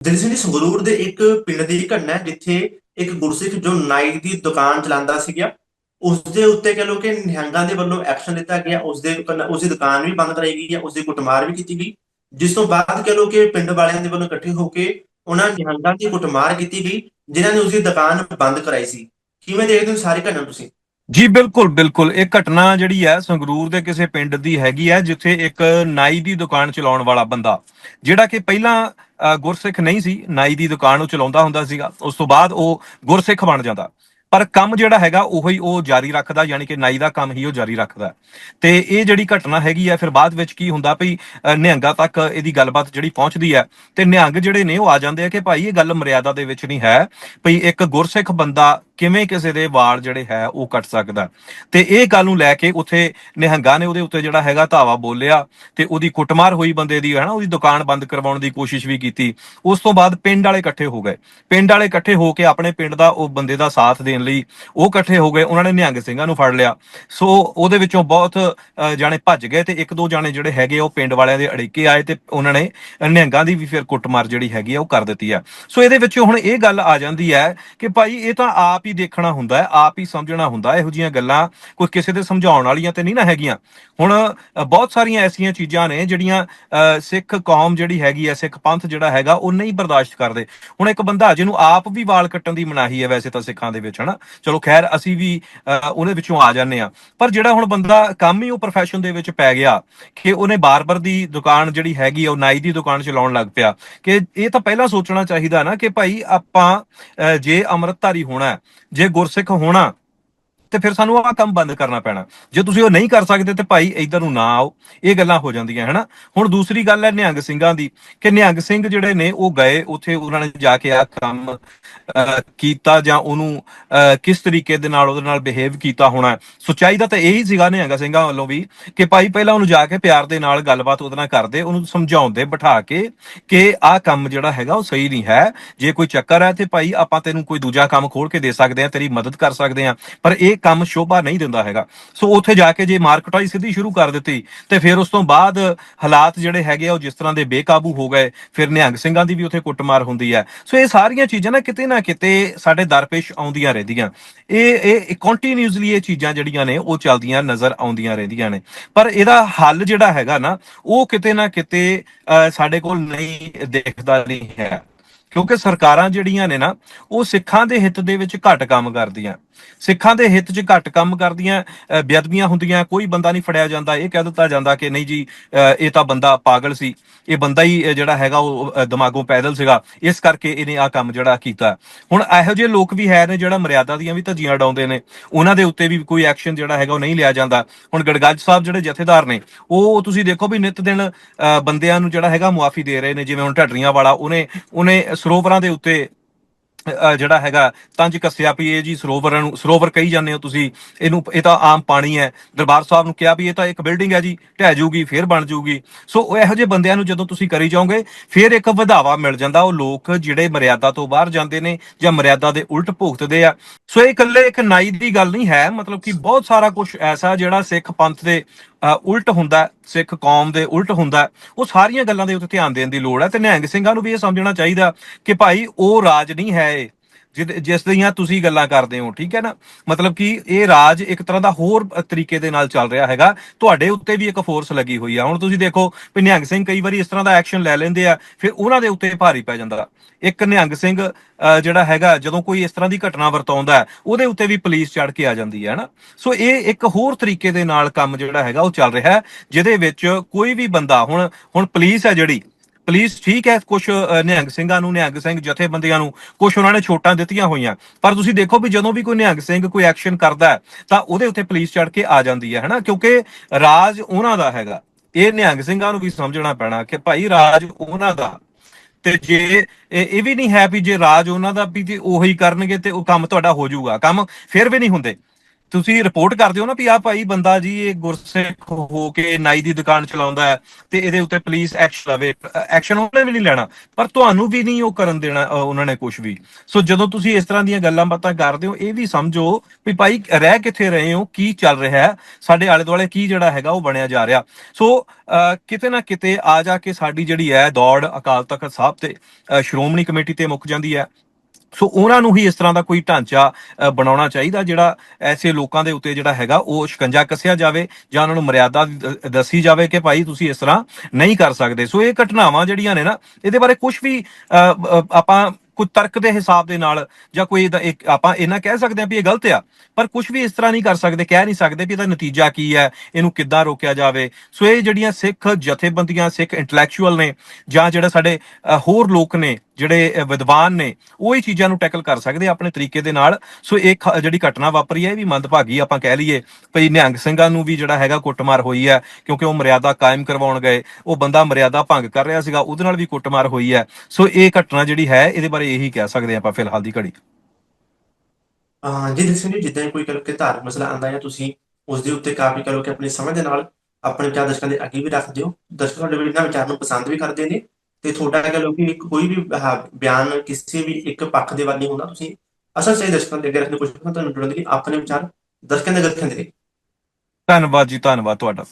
ਦਰਅਸਲ ਜੀ ਸੰਗਰੂਰ ਦੇ ਇੱਕ ਪਿੰਡ ਦੀ ਘਟਨਾ ਹੈ, ਜਿੱਥੇ ਇੱਕ ਗੁਰਸਿੱਖ ਜੋ ਨਾਈ ਦੀ ਦੁਕਾਨ ਚਲਾਉਂਦਾ ਸੀਗਾ ਉਸ ਦੇ ਉੱਤੇ ਕਹ ਲੋ ਕਿ ਨਿਹੰਗਾਂ ਦੇ ਵੱਲੋਂ ਐਕਸ਼ਨ ਲਿੱਤਾ ਗਿਆ ਉਸ ਦੇ ਉਸ ਦੀ ਦੁਕਾਨ ਵੀ ਬੰਦ ਕਰਾਈ ਗਈ ਹੈ ਉਸ ਦੀ ਕੁੱਟਮਾਰ ਵੀ ਕੀਤੀ ਗਈ, ਜਿਸ ਤੋਂ ਬਾਅਦ ਕਹ ਲੋ ਕਿ ਪਿੰਡ ਵਾਲਿਆਂ ਦੇ ਵੱਲੋਂ ਇਕੱਠੇ ਹੋ ਕੇ ਉਹਨਾਂ ਨਿਹੰਗਾਂ ਦੀ ਕੁੱਟਮਾਰ ਕੀਤੀ ਗਈ, ਜਿਨ੍ਹਾਂ ਨੇ ਉਸ ਦੀ ਦੁਕਾਨ ਬੰਦ ਕਰਾਈ ਸੀ। ਕਿਵੇਂ ਦੇਖਦੇ ਹੋ ਸਾਰੀ ਘਟਨਾ ਤੁਸੀਂ? ਜੀ, ਬਿਲਕੁਲ ਬਿਲਕੁਲ। ਇਹ ਘਟਨਾ ਜਿਹੜੀ ਹੈ, ਸੰਗਰੂਰ ਦੇ ਕਿਸੇ ਪਿੰਡ ਦੀ ਹੈਗੀ ਹੈ, ਜਿੱਥੇ ਇੱਕ ਨਾਈ ਦੀ ਦੁਕਾਨ ਚਲਾਉਣ ਵਾਲਾ ਬੰਦਾ, ਜਿਹੜਾ ਕਿ ਪਹਿਲਾਂ ਗੁਰਸਿੱਖ ਨਹੀਂ ਸੀ ਨਾਈ ਦੀ ਦੁਕਾਨ ਉਹ ਚਲਾਉਂਦਾ ਹੁੰਦਾ ਸੀਗਾ। ਉਸ ਤੋਂ ਬਾਅਦ ਉਹ ਗੁਰਸਿੱਖ ਬਣ ਜਾਂਦਾ। ਪਰ ਕੰਮ ਜਿਹੜਾ ਹੈਗਾ ਉਹੀ ਉਹ ਜਾਰੀ ਰੱਖਦਾ ਯਾਨੀ ਕਿ ਨਾਈ ਦਾ ਕੰਮ ਹੀ ਉਹ ਜਾਰੀ ਰੱਖਦਾ। ਤੇ ਇਹ ਜਿਹੜੀ ਘਟਨਾ ਹੈਗੀ ਆ ਫਿਰ ਬਾਅਦ ਵਿੱਚ ਕੀ ਹੁੰਦਾ ਭਈ ਅ, ਨਿਹੰਗਾਂ ਤੱਕ ਇਹਦੀ ਗੱਲਬਾਤ ਜਿਹੜੀ ਪਹੁੰਚਦੀ ਹੈ ਤੇ ਨਿਹੰਗ ਜਿਹੜੇ ਨੇ ਉਹ ਆ ਜਾਂਦੇ ਆ ਕਿ ਭਾਈ ਇਹ ਗੱਲ ਮਰਿਆਦਾ ਦੇ ਵਿੱਚ ਨਹੀਂ ਹੈ ਭਈ ਇੱਕ ਗੁਰਸਿੱਖ ਬੰਦਾ ਕਿਵੇਂ ਕਿਸੇ ਦੇ ਵਾਲ ਜਿਹੜੇ ਹੈ ਉਹ ਕੱਟ ਸਕਦਾ। ਤੇ ਇਹ ਗੱਲ ਨੂੰ ਲੈ ਕੇ ਉੱਥੇ ਨਿਹੰਗਾਂ ਨੇ ਉਹਦੇ ਉੱਤੇ ਜਿਹੜਾ ਹੈਗਾ ਧਾਵਾ ਬੋਲਿਆ ਤੇ ਉਹਦੀ ਕੁੱਟਮਾਰ ਹੋਈ ਬੰਦੇ ਦੀ ਹੈ ਨਾ ਉਹਦੀ ਦੁਕਾਨ ਬੰਦ ਕਰਵਾਉਣ ਦੀ ਕੋਸ਼ਿਸ਼ ਵੀ ਕੀਤੀ। ਉਸ ਤੋਂ ਬਾਅਦ ਪਿੰਡ ਵਾਲੇ ਇਕੱਠੇ ਹੋ ਗਏ। ਪਿੰਡ ਵਾਲੇ ਇਕੱਠੇ ਹੋ ਕੇ ਆਪਣੇ ਪਿੰਡ ਦਾ ਉਹ ਬੰਦੇ ਦਾ ਸਾਥ ਦੇਣ ਲਈ ਉਹ ਇਕੱਠੇ ਹੋ ਗਏ। ਉਹਨਾਂ ਨੇ ਨਿਹੰਗ ਸਿੰਘਾਂ ਨੂੰ ਫੜ ਲਿਆ। ਸੋ ਉਹਦੇ ਵਿੱਚੋਂ ਬਹੁਤ ਜਾਣੇ ਭੱਜ ਗਏ ਤੇ ਇੱਕ ਦੋ ਜਾਣੇ ਜਿਹੜੇ ਹੈਗੇ ਆ, ਉਹ ਪਿੰਡ ਵਾਲਿਆਂ ਦੇ ਅੜਿੱਕੇ ਆਏ ਤੇ ਉਹਨਾਂ ਨੇ ਨਿਹੰਗਾਂ ਦੀ ਵੀ ਫਿਰ ਕੁੱਟਮਾਰ ਜਿਹੜੀ ਹੈਗੀ ਆ ਉਹ ਕਰ ਦਿੱਤੀ ਆ। ਸੋ ਇਹਦੇ ਵਿੱਚੋਂ ਹੁਣ ਇਹ ਗੱਲ ਆ ਜਾਂਦੀ ਹੈ ਕਿ ਭਾਈ ਇਹ ਤਾਂ ਆਪ ਹੀ ਦੇਖਣਾ ਹੁੰਦਾ ਹੈ ਆਪ ਹੀ ਸਮਝਣਾ ਹੁੰਦਾ ਇਹੋ ਜੀਆਂ ਗੱਲਾਂ ਕੋਈ ਕਿਸੇ ਦੇ ਸਮਝਾਉਣ ਵਾਲੀਆਂ ਤੇ ਨਹੀਂ ਨਾ ਹੈਗੀਆਂ। ਹੁਣ ਬਹੁਤ ਸਾਰੀਆਂ ਐਸੀਆਂ ਚੀਜ਼ਾਂ ਨੇ ਜਿਹੜੀਆਂ ਸਿੱਖ ਕੌਮ ਜਿਹੜੀ ਹੈਗੀ ਹੈ ਸਿੱਖ ਪੰਥ ਜਿਹੜਾ ਹੈਗਾ ਉਹ ਨਹੀਂ ਬਰਦਾਸ਼ਤ ਕਰਦੇ। ਹੁਣ ਇੱਕ ਬੰਦਾ ਜਿਹਨੂੰ ਆਪ ਵੀ ਵਾਲ ਕੱਟਣ ਦੀ ਮਨਾਹੀ ਹੈ ਵੈਸੇ ਤਾਂ ਸਿੱਖਾਂ ਦੇ ਵਿੱਚ ਹਨਾ? ਚਲੋ ਖੈਰ ਅਸੀਂ ਵੀ ਅ, ਉਹਦੇ ਵਿੱਚੋਂ ਆ ਜਾਂਦੇ ਆ ਪਰ ਜਿਹੜਾ ਹੁਣ ਬੰਦਾ ਕੰਮ ਹੀ ਉਹ profession ਦੇ ਵਿੱਚ ਪੈ ਗਿਆ ਕਿ ਉਹਨੇ ਬਾਰਬਰ ਦੀ ਦੁਕਾਨ ਜਿਹੜੀ ਹੈਗੀ ਆ ਉਹ ਨਾਈ ਦੀ ਦੁਕਾਨ ਚਲਾਉਣ ਲੱਗ ਪਿਆ। ਕਿ ਇਹ ਤਾਂ ਪਹਿਲਾਂ ਸੋਚਣਾ ਚਾਹੀਦਾ ਨਾ ਕਿ ਭਾਈ ਆਪਾਂ ਅ, ਜੇ ਅੰਮ੍ਰਿਤਧਾਰੀ ਹੋਣਾ ਜੇ ਗੁਰਸਿੱਖ ਹੋਣਾ ਤੇ ਫਿਰ ਸਾਨੂੰ ਆਹ ਕੰਮ ਬੰਦ ਕਰਨਾ ਪੈਣਾ। ਜੇ ਤੁਸੀਂ ਉਹ ਨਹੀਂ ਕਰ ਸਕਦੇ ਤੇ ਭਾਈ ਇਧਰ ਨੂੰ ਨਾ ਆਓ, ਇਹ ਗੱਲਾਂ ਹੋ ਜਾਂਦੀਆਂ, ਹਨਾ? ਹੁਣ ਦੂਸਰੀ ਗੱਲ ਹੈ ਨਿਹੰਗ ਸਿੰਘਾਂ ਦੀ, ਕਿ ਨਿਹੰਗ ਸਿੰਘ ਜਿਹੜੇ ਨੇ, ਉਹ ਗਏ ਉੱਥੇ, ਉਹਨਾਂ ਨੇ ਜਾ ਕੇ ਆ ਕੰਮ ਕੀਤਾ ਜਾਂ ਉਹਨੂੰ ਕਿਸ ਤਰੀਕੇ ਦੇ ਨਾਲ ਉਹਦੇ ਨਾਲ ਬਿਹੇਵ ਕੀਤਾ ਹੋਣਾ। ਸੱਚਾਈ ਦਾ ਤਾਂ ਇਹੀ ਸੀਗਾ ਨਿਹੰਗ ਸਿੰਘਾਂ ਵੱਲੋਂ ਵੀ, ਕਿ ਭਾਈ ਪਹਿਲਾਂ ਉਹਨੂੰ ਜਾ ਕੇ ਪਿਆਰ ਦੇ ਨਾਲ ਗੱਲਬਾਤ ਉਹਦੇ ਨਾਲ ਕਰਦੇ, ਉਹਨੂੰ ਸਮਝਾਉਂਦੇ, ਬਿਠਾ ਕੇ ਕਿ ਆਹ ਕੰਮ ਜਿਹੜਾ ਹੈਗਾ ਉਹ ਸਹੀ ਨਹੀਂ ਹੈ। ਜੇ ਕੋਈ ਚੱਕਰ ਹੈ ਤੇ ਭਾਈ ਆਪਾਂ ਤੈਨੂੰ ਕੋਈ ਦੂਜਾ ਕੰਮ ਖੋਲ ਕੇ ਦੇ ਸਕਦੇ ਆ ਤੇਰੀ ਮਦਦ ਕਰ ਸਕਦੇ ਆ ਪਰ ਇਹ ਕੰਮ ਸ਼ੋਭਾ ਨਹੀਂ ਦਿੰਦਾ ਹੈਗਾ। ਸੋ ਉੱਥੇ ਜਾ ਕੇ ਜੇ ਮਾਰਕਟਾਈ ਸਿੱਧੀ ਸ਼ੁਰੂ ਕਰ ਦਿੱਤੀ ਤੇ ਫਿਰ ਉਸ ਤੋਂ ਬਾਅਦ ਹਾਲਾਤ ਜਿਹੜੇ ਹੈਗੇ ਆ ਉਹ ਜਿਸ ਤਰ੍ਹਾਂ ਦੇ ਬੇਕਾਬੂ ਹੋ ਗਏ ਫਿਰ ਨਿਹੰਗ ਸਿੰਘਾਂ ਦੀ ਵੀ ਉੱਥੇ ਕੁੱਟਮਾਰ ਹੁੰਦੀ ਹੈ। ਸੋ ਇਹ ਸਾਰੀਆਂ ਚੀਜ਼ਾਂ ਨਾ ਕਿਤੇ ਨਾ ਕਿਤੇ ਸਾਡੇ ਦਰਪੇਸ਼ ਆਉਂਦੀਆਂ ਰਹਿੰਦੀਆਂ। ਇਹ ਇਹ ਕੰਟੀਨਿਊਸਲੀ ਇਹ ਚੀਜ਼ਾਂ ਜਿਹੜੀਆਂ ਨੇ ਉਹ ਚੱਲਦੀਆਂ ਨਜ਼ਰ ਆਉਂਦੀਆਂ ਰਹਿੰਦੀਆਂ ਨੇ। ਪਰ ਇਹਦਾ ਹੱਲ ਜਿਹੜਾ ਹੈਗਾ ਨਾ ਉਹ ਕਿਤੇ ਨਾ ਕਿਤੇ ਅਹ, ਸਾਡੇ ਕੋਲ ਨਹੀਂ ਦੇਖਦਾ ਨਹੀਂ ਹੈ। ਕਿਉਂਕਿ ਸਰਕਾਰਾਂ ਜਿਹੜੀਆਂ ਨੇ ਨਾ ਉਹ ਸਿੱਖਾਂ ਦੇ ਹਿੱਤ ਦੇ ਵਿੱਚ ਘੱਟ ਕੰਮ ਕਰਦੀਆਂ। ਸਿੱਖਾਂ ਦੇ ਹਿੱਤ 'ਚ ਘੱਟ ਕੰਮ ਕਰਦੀਆਂ ਬੇਅਦਬੀਆਂ ਹੁੰਦੀਆਂ ਕੋਈ ਬੰਦਾ ਨਹੀਂ ਫੜਿਆ ਜਾਂਦਾ। ਇਹ ਕਹਿ ਦਿੱਤਾ ਜਾਂਦਾ ਕਿ ਨਹੀਂ ਜੀ ਇਹ ਤਾਂ ਬੰਦਾ ਪਾਗਲ ਸੀ। ਇਹ ਬੰਦਾ ਹੀ ਜਿਹੜਾ ਹੈਗਾ ਉਹ ਦਿਮਾਗੋਂ ਪੈਦਲ ਸੀਗਾ। ਇਸ ਕਰਕੇ ਇਹਨੇ ਆ ਕੰਮ ਜਿਹੜਾ ਕੀਤਾ। ਹੁਣ ਇਹੋ ਜਿਹੇ ਲੋਕ ਵੀ ਹੈ ਨੇ ਜਿਹੜਾ ਮਰਿਆਦਾ ਦੀਆਂ ਵੀ ਧੱਜੀਆਂ ਡਾਉਂਦੇ ਨੇ। ਉਹਨਾਂ ਦੇ ਉੱਤੇ ਵੀ ਕੋਈ ਐਕਸ਼ਨ ਜਿਹੜਾ ਹੈਗਾ ਉਹ ਨਹੀਂ ਲਿਆ ਜਾਂਦਾ। ਹੁਣ ਗੜਗੱਜ ਸਾਹਿਬ ਜਿਹੜੇ ਜਥੇਦਾਰ ਨੇ ਉਹ ਤੁਸੀਂ ਦੇਖੋ ਵੀ ਨਿਤ ਦਿਨ ਅਹ, ਬੰਦਿਆਂ ਨੂੰ ਜਿਹੜਾ ਹੈਗਾ ਮੁਆਫੀ ਦੇ ਰਹੇ ਨੇ। ਜਿਵੇਂ ਹੁਣ ਢੱਡਰੀਆਂ ਵਾਲਾ ਉਹਨੇ ਉਹਨੇ ਸਰੋਵਰਾਂ ਦੇ ਉੱਤੇ ਅਹ ਜਿਹੜਾ ਹੈਗਾ ਤੰਜ ਕੱਸਿਆ ਵੀ ਇਹ ਜੀ ਸਰੋਵਰਾਂ ਨੂੰ, ਸਰੋਵਰ ਕਹੀ ਜਾਂਦੇ ਹੋ ਤੁਸੀਂ, ਇਹਨੂੰ, ਇਹ ਤਾਂ ਆਮ ਪਾਣੀ ਹੈ। ਦਰਬਾਰ ਸਾਹਿਬ ਨੂੰ ਕਿਹਾ ਵੀ ਇਹ ਤਾਂ ਇੱਕ ਬਿਲਡਿੰਗ ਹੈ ਜੀ, ਢਹਿ ਜਾਊਗੀ, ਫੇਰ ਬਣ ਜੂਗੀ ਸੋ ਇਹੋ ਜਿਹੇ ਬੰਦਿਆਂ ਨੂੰ ਜਦੋਂ ਤੁਸੀਂ ਕਰੀ ਜਾਓਗੇ, ਫਿਰ ਇੱਕ ਵਧਾਵਾ ਮਿਲ ਜਾਂਦਾ। ਉਹ ਲੋਕ ਜਿਹੜੇ ਮਰਿਆਦਾ ਤੋਂ ਬਾਹਰ ਜਾਂਦੇ ਨੇ ਜਾਂ ਮਰਿਆਦਾ ਦੇ ਉਲਟ ਭੁਗਤਦੇ ਆ। ਸੋ ਇਹ ਇਕੱਲੇ ਇੱਕ ਨਾਈ ਦੀ ਗੱਲ ਨਹੀਂ ਹੈ। ਮਤਲਬ ਕਿ ਬਹੁਤ ਸਾਰਾ ਕੁਝ ਐਸਾ ਜਿਹੜਾ ਸਿੱਖ ਪੰਥ ਦੇ ਉਲਟ ਹੁੰਦਾ, ਸਿੱਖ ਕੌਮ ਦੇ ਉਲਟ ਹੁੰਦਾ, ਉਹ ਸਾਰੀਆਂ ਗੱਲਾਂ ਦੇ ਉੱਤੇ ਧਿਆਨ ਦੇਣ ਦੀ ਲੋੜ ਹੈ ਤੇ ਨਿਹੰਗ ਸਿੰਘਾਂ ਨੂੰ ਵੀ ਇਹ ਸਮਝਣਾ ਚਾਹੀਦਾ ਕਿ ਭਾਈ ਉਹ ਰਾਜ ਨਹੀਂ ਹੈ ਜਿਸ ਦੀਆਂ ਤੁਸੀਂ ਗੱਲਾਂ ਕਰਦੇ ਹੋ ਠੀਕ ਹੈ ਨਾ? ਮਤਲਬ ਕਿ ਇਹ ਰਾਜ ਇੱਕ ਤਰ੍ਹਾਂ ਦਾ ਹੋਰ ਤਰੀਕੇ ਦੇ ਨਾਲ ਚੱਲ ਰਿਹਾ ਹੈਗਾ। ਤੁਹਾਡੇ ਉੱਤੇ ਵੀ ਇੱਕ ਫੋਰਸ ਲੱਗੀ ਹੋਈ ਆ। ਹੁਣ ਤੁਸੀਂ ਦੇਖੋ ਵੀ ਨਿਹੰਗ ਸਿੰਘ ਕਈ ਵਾਰੀ ਇਸ ਤਰ੍ਹਾਂ ਦਾ ਐਕਸ਼ਨ ਲੈ ਲੈਂਦੇ ਆ ਫਿਰ ਉਹਨਾਂ ਦੇ ਉੱਤੇ ਭਾਰੀ ਪੈ ਜਾਂਦਾ। ਇੱਕ ਨਿਹੰਗ ਸਿੰਘ ਅਹ, ਜਿਹੜਾ ਹੈਗਾ ਜਦੋਂ ਕੋਈ ਇਸ ਤਰ੍ਹਾਂ ਦੀ ਘਟਨਾ ਵਰਤਾਉਂਦਾ ਉਹਦੇ ਉੱਤੇ ਵੀ ਪੁਲਿਸ ਚੜ ਕੇ ਆ ਜਾਂਦੀ ਹੈ ਨਾ ਸੋ ਇਹ ਇੱਕ ਹੋਰ ਤਰੀਕੇ ਦੇ ਨਾਲ ਕੰਮ ਜਿਹੜਾ ਹੈਗਾ ਉਹ ਚੱਲ ਰਿਹਾ ਜਿਹਦੇ ਵਿੱਚ ਕੋਈ ਵੀ ਬੰਦਾ ਹੁਣ ਹੁਣ ਪੁਲਿਸ ਹੈ ਜਿਹੜੀ ਪੁਲਿਸ ਠੀਕ ਹੈ ਕੁਝ ਨਿਹੰਗ ਸਿੰਘਾਂ ਨੂੰ, ਨਿਹੰਗ ਸਿੰਘ ਜਥੇਬੰਦੀਆਂ ਨੂੰ ਕੁਝ ਉਹਨਾਂ ਨੇ ਛੋਟਾਂ ਦਿੱਤੀਆਂ ਹੋਈਆਂ। ਪਰ ਤੁਸੀਂ ਦੇਖੋ ਵੀ ਜਦੋਂ ਵੀ ਕੋਈ ਨਿਹੰਗ ਸਿੰਘ ਕੋਈ ਐਕਸ਼ਨ ਕਰਦਾ ਤਾਂ ਉਹਦੇ ਉੱਤੇ ਪੁਲਿਸ ਚੜ ਕੇ ਆ ਜਾਂਦੀ ਹੈ, ਹਨਾ? ਕਿਉਂਕਿ ਰਾਜ ਉਹਨਾਂ ਦਾ ਹੈਗਾ। ਇਹ ਨਿਹੰਗ ਸਿੰਘਾਂ ਨੂੰ ਵੀ ਸਮਝਣਾ ਪੈਣਾ ਕਿ ਭਾਈ ਰਾਜ ਉਹਨਾਂ ਦਾ। ਤੇ ਜੇ ਇਹ ਇਹ ਵੀ ਨਹੀਂ ਹੈ ਵੀ ਜੇ ਰਾਜ ਉਹਨਾਂ ਦਾ ਵੀ ਜੇ ਉਹੀ ਕਰਨਗੇ ਤੇ ਉਹ ਕੰਮ ਤੁਹਾਡਾ ਹੋ ਜਾਊਗਾ। ਕੰਮ ਫਿਰ ਵੀ ਨਹੀਂ ਹੁੰਦੇ। ਤੁਸੀਂ ਰਿਪੋਰਟ ਕਰ ਦਿਓ ਨਾ ਵੀ ਆ ਭਾਈ ਬੰਦਾ ਜੀ ਇਹ ਗੁਰਸਿੱਖ ਹੋ ਕੇ ਨਾਈ ਦੀ ਦੁਕਾਨ ਚਲਾਉਂਦਾ ਹੈ ਤੇ ਇਹਦੇ ਉੱਤੇ ਪੁਲਿਸ ਐਕਸ਼ਨ ਲਵੇ ਐਕਸ਼ਨ ਉਹਨੇ ਵੀ ਨਹੀਂ ਲੈਣਾ ਪਰ ਤੁਹਾਨੂੰ ਵੀ ਨਹੀਂ ਉਹ ਕਰਨ ਦੇਣਾ ਉਹਨਾਂ ਨੇ ਕੁਝ ਵੀ। ਸੋ ਜਦੋਂ ਤੁਸੀਂ ਇਸ ਤਰ੍ਹਾਂ ਦੀਆਂ ਗੱਲਾਂ ਬਾਤਾਂ ਕਰਦੇ ਹੋ ਇਹ ਵੀ ਸਮਝੋ ਵੀ ਭਾਈ ਰਹਿ ਕਿੱਥੇ ਰਹੇ ਹੋ ਕੀ ਚੱਲ ਰਿਹਾ ਹੈ ਸਾਡੇ ਆਲੇ ਦੁਆਲੇ ਕੀ ਜਿਹੜਾ ਹੈਗਾ ਉਹ ਬਣਿਆ ਜਾ ਰਿਹਾ। ਸੋ ਅ, ਕਿਤੇ ਨਾ ਕਿਤੇ ਆ ਜਾ ਕੇ ਸਾਡੀ ਜਿਹੜੀ ਹੈ ਦੌੜ ਅਕਾਲ ਤਖਤ ਸਾਹਿਬ ਤੇ ਸ਼੍ਰੋਮਣੀ ਕਮੇਟੀ ਤੇ ਮੁੱਕ ਜਾਂਦੀ ਹੈ। ਸੋ ਉਹਨਾਂ ਨੂੰ ਹੀ ਇਸ ਤਰ੍ਹਾਂ ਦਾ ਕੋਈ ਢਾਂਚਾ ਬਣਾਉਣਾ ਚਾਹੀਦਾ ਜਿਹੜਾ ਐਸੇ ਲੋਕਾਂ ਦੇ ਉੱਤੇ ਜਿਹੜਾ ਹੈਗਾ ਉਹ ਸ਼ਿਕੰਜਾ ਕੱਸਿਆ ਜਾਵੇ ਜਾਂ ਉਹਨਾਂ ਨੂੰ ਮਰਿਆਦਾ ਦੱਸੀ ਜਾਵੇ ਕਿ ਭਾਈ ਤੁਸੀਂ ਇਸ ਤਰ੍ਹਾਂ ਨਹੀਂ ਕਰ ਸਕਦੇ। ਸੋ ਇਹ ਘਟਨਾਵਾਂ ਜਿਹੜੀਆਂ ਨੇ ਨਾ, ਇਹਦੇ ਬਾਰੇ ਕੁਝ ਵੀ ਆਪਾਂ ਕੋਈ ਤਰਕ ਦੇ ਹਿਸਾਬ ਦੇ ਨਾਲ ਜਾਂ ਕੋਈ ਇਹਦਾ ਇੱਕ ਆਪਾਂ ਇਹਨਾਂ ਕਹਿ ਸਕਦੇ ਹਾਂ ਵੀ ਇਹ ਗਲਤ ਆ, ਪਰ ਕੁਝ ਵੀ ਇਸ ਤਰ੍ਹਾਂ ਨਹੀਂ ਕਰ ਸਕਦੇ, ਕਹਿ ਨਹੀਂ ਸਕਦੇ ਵੀ ਇਹਦਾ ਨਤੀਜਾ ਕੀ ਹੈ, ਇਹਨੂੰ ਕਿੱਦਾਂ ਰੋਕਿਆ ਜਾਵੇ। ਸੋ ਇਹ ਜਿਹੜੀਆਂ ਸਿੱਖ ਜਥੇਬੰਦੀਆਂ, ਸਿੱਖ ਇੰਟੈਲੈਕਚੁਅਲ ਨੇ ਜਾਂ ਜਿਹੜਾ ਸਾਡੇ ਹੋਰ ਲੋਕ ਨੇ ਜਿਹੜੇ ਵਿਦਵਾਨ ਨੇ, ਉਹ ਇਹ ਚੀਜ਼ਾਂ ਨੂੰ ਟੈਕਲ ਕਰ ਸਕਦੇ ਆਪਣੇ ਤਰੀਕੇ ਦੇ ਨਾਲ। ਸੋ ਇਹ ਜਿਹੜੀ ਘਟਨਾ ਵਾਪਰੀ ਹੈ, ਇਹ ਵੀ ਮੰਦਭਾਗੀ ਆਪਾਂ ਕਹਿ ਲਈਏ। ਭਈ ਨਿਹੰਗ ਸਿੰਘਾਂ ਨੂੰ ਵੀ ਜਿਹੜਾ ਹੈਗਾ ਕੁੱਟਮਾਰ ਹੋਈ ਹੈ, ਕਿਉਂਕਿ ਉਹ ਮਰਿਆਦਾ ਕਾਇਮ ਕਰਵਾਉਣ ਗਏ। ਉਹ ਬੰਦਾ ਮਰਿਆਦਾ ਭੰਗ ਕਰ ਰਿਹਾ ਸੀਗਾ, ਉਹਦੇ ਨਾਲ ਵੀ ਕੁੱਟਮਾਰ ਹੋਈ ਹੈ। ਸੋ ਇਹ ਘਟਨਾ ਜਿਹੜੀ ਹੈ, ਇਹਦੇ ਬਾਰੇ ਇਹੀ ਕਹਿ ਸਕਦੇ ਆਪਾਂ ਫਿਲਹਾਲ ਦੀ ਘੜੀ। ਜੀ ਦੱਸੋ ਜੀ, ਜਿੱਦਾਂ ਕੋਈ ਕਰੋ ਧਾਰਮਿਕ ਮਸਲਾ ਆਂਦਾ ਹੈ ਤੁਸੀਂ ਉਸ ਦੇ ਉੱਤੇ ਕਾਫੀ ਕਰੋ ਕਿ ਆਪਣੀ ਸਮਝ ਦੇ ਨਾਲ ਆਪਣੇ ਵਿਚਾਰ ਦਰਸ਼ਕਾਂ ਦੇ ਅੱਗੇ ਵੀ ਰੱਖਦੇ ਹੋ। ਦਰਸ਼ਕ ਤੁਹਾਡੇ ਵੀ ਇਹਨਾਂ ਵਿਚਾਰ ਨੂੰ ਪਸੰਦ ਵੀ ਕਰਦੇ ਨੇ। ਤੇ ਤੁਹਾਡਾ ਕਹ ਲਓ ਕਿ ਇੱਕ ਕੋਈ ਵੀ ਬਿਆਨ ਕਿਸੇ ਵੀ ਇੱਕ ਪੱਖ ਦੇ ਵੱਲ ਨਹੀਂ ਹੁੰਦਾ, ਤੁਸੀਂ ਅਸਲ ਸਹੀ ਦਰਸ਼ਕਾਂ ਦੇ ਅੱਗੇ ਰੱਖਣ ਦੀ ਕੋਸ਼ਿਸ਼ ਕਰੋ, ਤੁਹਾਨੂੰ ਜੁੜਨ ਦੀ ਆਪਣੇ ਵਿਚਾਰ ਦਰਸ਼ਕਾਂ ਦੇ ਅੱਗੇ ਰੱਖਣ ਦੇ। ਲਈ ਧੰਨਵਾਦ ਜੀ, ਧੰਨਵਾਦ ਤੁਹਾਡਾ।